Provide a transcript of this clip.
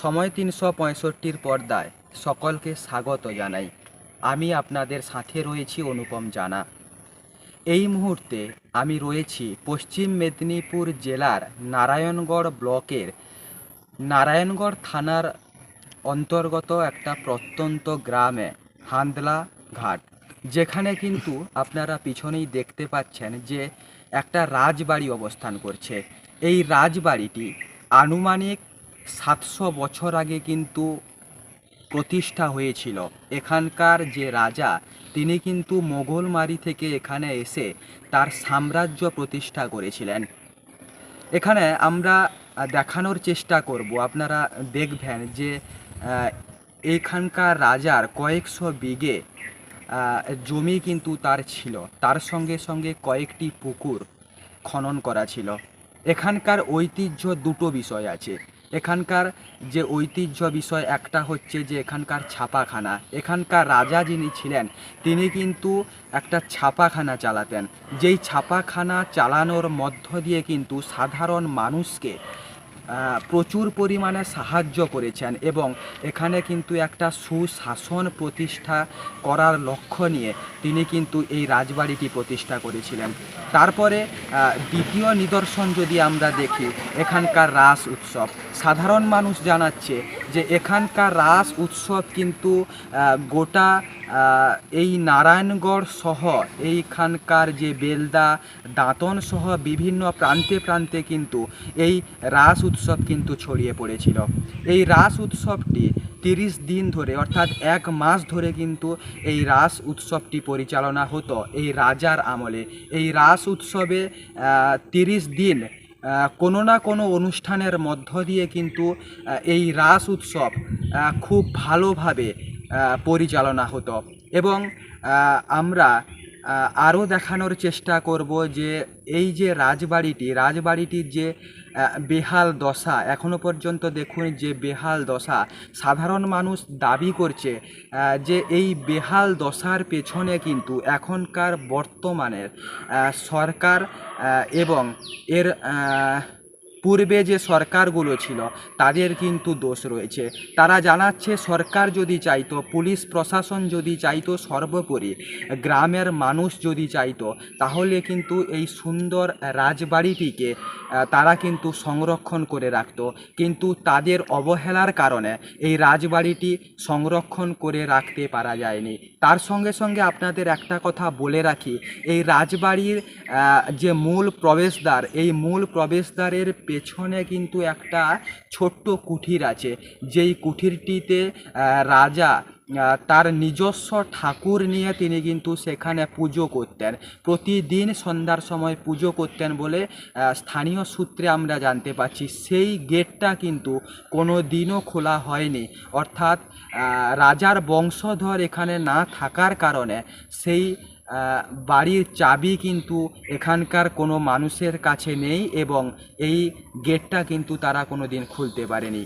সময় তিনশো পঁয়ষট্টির পর্দায় সকলকে স্বাগত জানাই। আমি আপনাদের সাথে রয়েছি অনুপম জানা। এই মুহূর্তে আমি রয়েছি পশ্চিম মেদিনীপুর জেলার নারায়ণগড় ব্লকের নারায়ণগড় থানার অন্তর্গত একটা প্রত্যন্ত গ্রামে, হান্দলা ঘাট। যেখানে কিন্তু আপনারা পিছনেই দেখতে পাচ্ছেন যে একটা রাজবাড়ি অবস্থান করছে। এই রাজবাড়িটি আনুমানিক সাতশো বছর আগে কিন্তু প্রতিষ্ঠা হয়েছিল। এখানকার যে রাজা, তিনি কিন্তু মোগলমারি থেকে এখানে এসে তার সাম্রাজ্য প্রতিষ্ঠা করেছিলেন। এখানে আমরা দেখানোর চেষ্টা করব। আপনারা দেখবেন যে এখানকার রাজার কয়েকশো বিঘে জমি কিন্তু তার ছিল। তার সঙ্গে সঙ্গে কয়েকটি পুকুর খনন করা ছিল। এখানকার ঐতিহ্য দুটো বিষয় আছে। এখানকার যে ঐতিহ্য বিষয় একটা হচ্ছে যে এখানকার ছাপাখানা। এখানকার রাজা যিনি ছিলেন, তিনি কিন্তু একটা ছাপাখানা চালাতেন। যেই ছাপাখানা চালানোর মধ্য দিয়ে কিন্তু সাধারণ মানুষকে প্রচুর পরিমাণে সাহায্য করেছেন এবং এখানে কিন্তু একটা সুশাসন প্রতিষ্ঠা করার লক্ষ্য নিয়ে তিনি কিন্তু এই রাজবাড়িটি প্রতিষ্ঠা করেছিলেন। তারপরে দ্বিতীয় নিদর্শন যদি আমরা দেখি, এখানকার রাস উৎসব। সাধারণ মানুষ জানাচ্ছে যে এখানকার রাস উৎসব কিন্তু গোটা এই নারায়ণগড় সহ এইখানকার যে বেলদা, দাঁতন সহ বিভিন্ন প্রান্তে প্রান্তে কিন্তু এই রাস উৎসব কিন্তু ছড়িয়ে পড়েছিল। এই রাস উৎসবটি তিরিশ দিন ধরে, অর্থাৎ এক মাস ধরে কিন্তু এই রাস উৎসবটি পরিচালনা হতো এই রাজার আমলে। এই রাস উৎসবে তিরিশ দিন কোনো না কোনো অনুষ্ঠানের মধ্য দিয়ে কিন্তু এই রাস উৎসব খুব ভালোভাবে পরিচালনা হতো। এবং আমরা আরও দেখানোর চেষ্টা করব যে এই যে রাজবাড়িটি, রাজবাড়িটির যে বেহাল দশা, এখনও পর্যন্ত দেখুন যে বেহাল দশা, সাধারণ মানুষ দাবি করছে যে এই বেহাল দশার পেছনে কিন্তু এখনকার বর্তমানের সরকার এবং এর পূর্বে যে সরকারগুলো ছিল, তাদের কিন্তু দোষ রয়েছে। তারা জানাচ্ছে, সরকার যদি চাইতো, পুলিশ প্রশাসন যদি চাইতো সর্বোপরি, গ্রামের মানুষ যদি চাইতো, তাহলে কিন্তু এই সুন্দর রাজবাড়িটিকে তারা কিন্তু সংরক্ষণ করে রাখত। কিন্তু তাদের অবহেলার কারণে এই রাজবাড়িটি সংরক্ষণ করে রাখতে পারা যায়নি। তার সঙ্গে সঙ্গে আপনাদের একটা কথা বলে রাখি, এই রাজবাড়ির যে মূল প্রবেশদ্বার, এই মূল প্রবেশদ্বারের পেছনে কিন্তু একটা ছোট্ট কুঠির আছে। যেই কুঠিরটিতে রাজা তার নিজস্ব ঠাকুর নিয়ে তিনি কিন্তু সেখানে পুজো করতেন। প্রতিদিন সন্ধ্যার সময় পুজো করতেন বলে স্থানীয় সূত্রে আমরা জানতে পারছি সেই গেটটা কিন্তু কোনো দিনও খোলা হয়নি। অর্থাৎ রাজার বংশধর এখানে না থাকার কারণে সেই বাড়ির চাবি কিন্তু এখানকার কোনো মানুষের কাছে নেই এবং এই গেটটা কিন্তু তারা কোনো দিন খুলতে পারেনি।